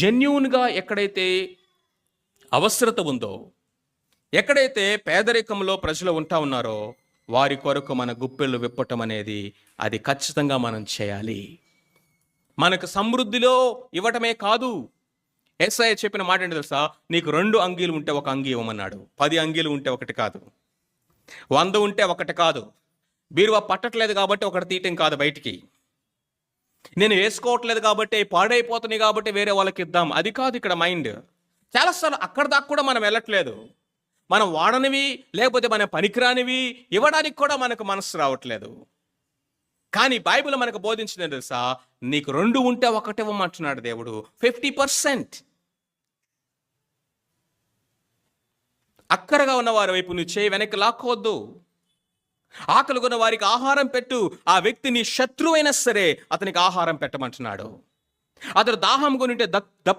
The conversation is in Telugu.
జెన్యున్గా ఎక్కడైతే అవసరత ఉందో ఎక్కడైతే పేదరికంలో ప్రజలు ఉంటా ఉన్నారో వారి కొరకు మన గుప్పెళ్ళు విప్పటం అనేది అది ఖచ్చితంగా మనం చేయాలి. మనకు సమృద్ధిలో ఇవ్వటమే కాదు. ఎస్ఐ చెప్పిన మాట ఏంటి తెలుసా? నీకు రెండు అంగీలు ఉంటే ఒక అంగీ ఇవ్వమన్నాడు. పది అంగీలు ఉంటే ఒకటి కాదు. వంద ఉంటే ఒకటి కాదు. బీరువా పట్టట్లేదు కాబట్టి ఒకటి తీయటం కాదు బయటికి. నేను వేసుకోవట్లేదు కాబట్టి పాడైపోతున్నాయి కాబట్టి వేరే వాళ్ళకి ఇద్దాం. అది కాదు ఇక్కడ మైండ్. చాలాసార్లు అక్కడ దాకా కూడా మనం వెళ్ళట్లేదు. మనం వాడనివి లేకపోతే మన పనికిరానివి ఇవ్వడానికి కూడా మనకు మనసు రావట్లేదు. కానీ బైబిల్ మనకు బోధించిన తెలుసా? నీకు రెండు ఉంటే ఒకటి ఇవ్వమంటున్నాడు దేవుడు. Fifty percent. అక్కరగా ఉన్న వారి వైపు నువ్వు చేయి వెనక్కి లాక్కోవద్దు. ఆకలి వారికి ఆహారం పెట్టు. ఆ వ్యక్తిని శత్రువైనా సరే అతనికి ఆహారం పెట్టమంటున్నాడు. అతడు దాహం కొనింటే దప్